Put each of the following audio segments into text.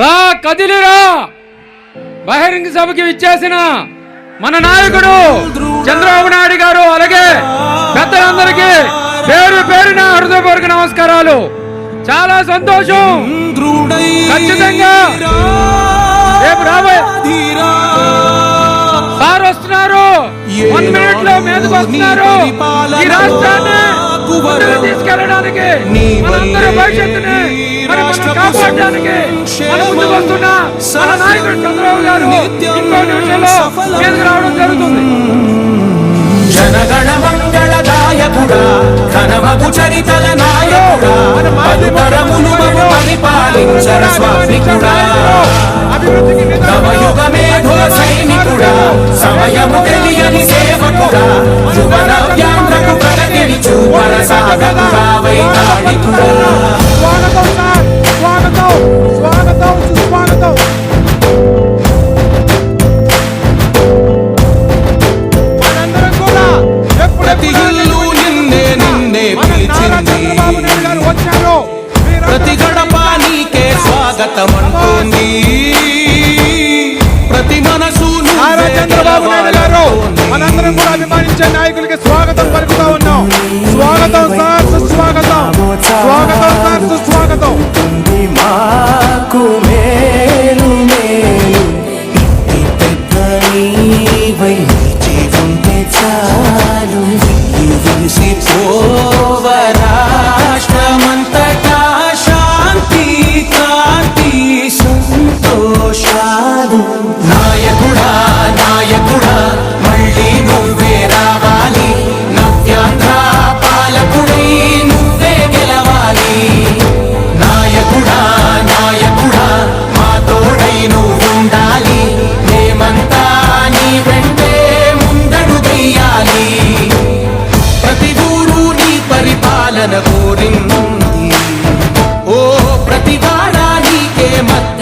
రా కదిలిరా బహిరంగ సభకి విచ్చేసిన మన నాయకుడు చంద్రబాబు నాయుడు గారు అలాగే పెద్దలందరికీ పేరు పేరున హృదయపూర్వక నమస్కారాలు. చాలా సంతోషం. ఖచ్చితంగా రేపు రాబోయే సార్ వస్తున్నారు. వన్ మినిట్లో మీదకి వస్తున్నారు. ఈ రాష్ట్రాన్ని ముందుకు తీసుకెళ్ళడానికి మనందరి భవిష్యత్తుని కాపాడడానికి వస్తున్న మన నాయకుడు చంద్రబాబు గారు ఇంకో నిమిషంలో జరుగుతుంది. జనగణ ఘనమగు చరితల నాయకుడా పలుతరములు మము పరిపాలించర స్వామికుడా. నవయుగ మేధో సైనికుడా సమయము తెలియని సేవకుడా చూపర సాగకుడా స్వాగతం సార్ స్వాగతం స్వాగతం సుస్వాగతం మనందరం కూడా ప్రతి ఇల్లు నిన్నే నిన్నే పిలిచింది వచ్చారు ప్రతి గడప నీకే స్వాగతం ప్రతి మనసు చంద్రబాబు నాయుడు నీవై నిలిచి ఉంటే చాలు.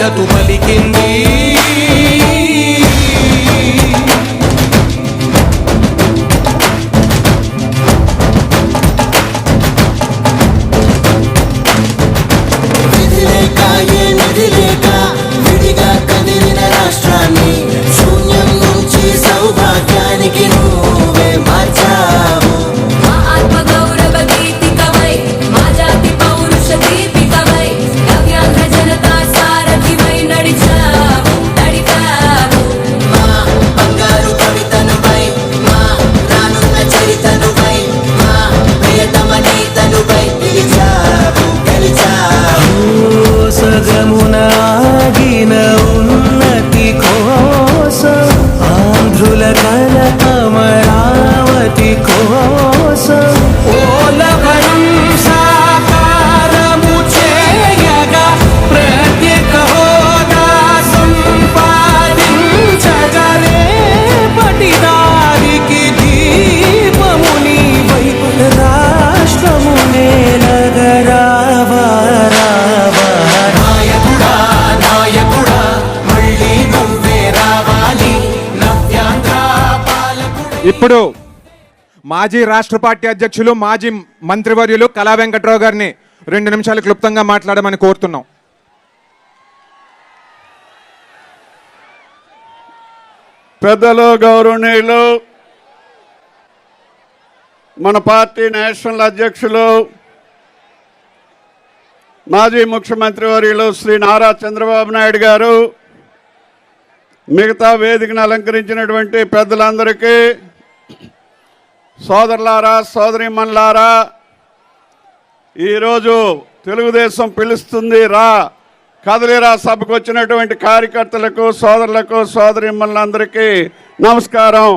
మద్దతు పలికింది కోసం పోలవరం సాకారము చేయగా ప్రత్యేక హోదా సంపాదించగలే పటిదారికి దీపము నీవై రాష్ట్రము నేలగరావా రావా నాయకుడా నాయకుడా మళ్ళీ నువ్వే రావాలి. ఇప్పుడు మాజీ రాష్ట్ర పార్టీ అధ్యక్షులు మాజీ మంత్రివర్యులు కళా వెంకట్రావు గారిని రెండు నిమిషాలు క్లుప్తంగా మాట్లాడమని కోరుతున్నాం. పెద్దలు గౌరవనీయులు మన పార్టీ నేషనల్ అధ్యక్షులు మాజీ ముఖ్యమంత్రి వర్యులు శ్రీ నారా చంద్రబాబు నాయుడు గారు మిగతా వేదికను అలంకరించినటువంటి పెద్దలందరికీ సోదరులారా సోదరిమణులారా ఈరోజు తెలుగుదేశం పిలుస్తుంది రా. కదలిరా సభకు వచ్చినటువంటి కార్యకర్తలకు సోదరులకు సోదరిమ్మలందరికీ నమస్కారం.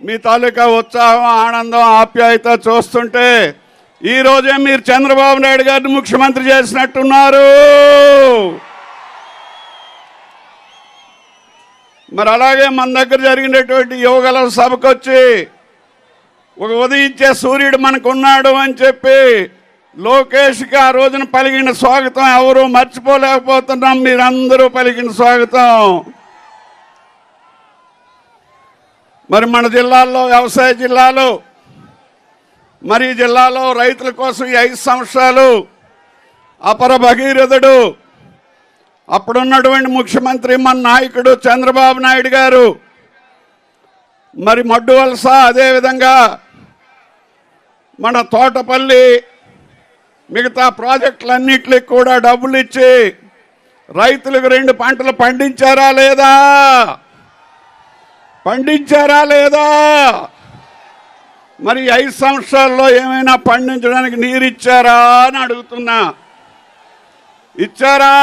మీ తాలూకా ఉత్సాహం ఆనందం ఆప్యాయత చూస్తుంటే ఈ రోజే మీరు చంద్రబాబు నాయుడు గారిని ముఖ్యమంత్రి చేసినట్టున్నారు. మరి అలాగే మన దగ్గర జరిగినటువంటి యువగల సభకు వచ్చి ఒక ఉదయించే సూర్యుడు మనకున్నాడు అని చెప్పి లోకేష్కి ఆ రోజున పలిగిన స్వాగతం ఎవరు మర్చిపోలేకపోతున్నాం. మీరందరూ పలికిన స్వాగతం. మరి మన జిల్లాల్లో వ్యవసాయ జిల్లాలు మరి జిల్లాలో రైతుల కోసం ఈ ఐదు సంవత్సరాలు అపర భగీరథుడు అప్పుడున్నటువంటి ముఖ్యమంత్రి మన నాయకుడు చంద్రబాబు నాయుడు గారు. మరి మడ్డు వలస అదేవిధంగా మన తోటపల్లి మిగతా ప్రాజెక్టులన్నిటికి కూడా డబ్బులు ఇచ్చి రైతులకు రెండు పంటలు పండించారా లేదా? పండించారా లేదా? మరి ఐదు సంవత్సరాల్లో ఏమైనా పండించడానికి నీరు ఇచ్చారా అని అడుగుతున్నా. ఇచ్చారా?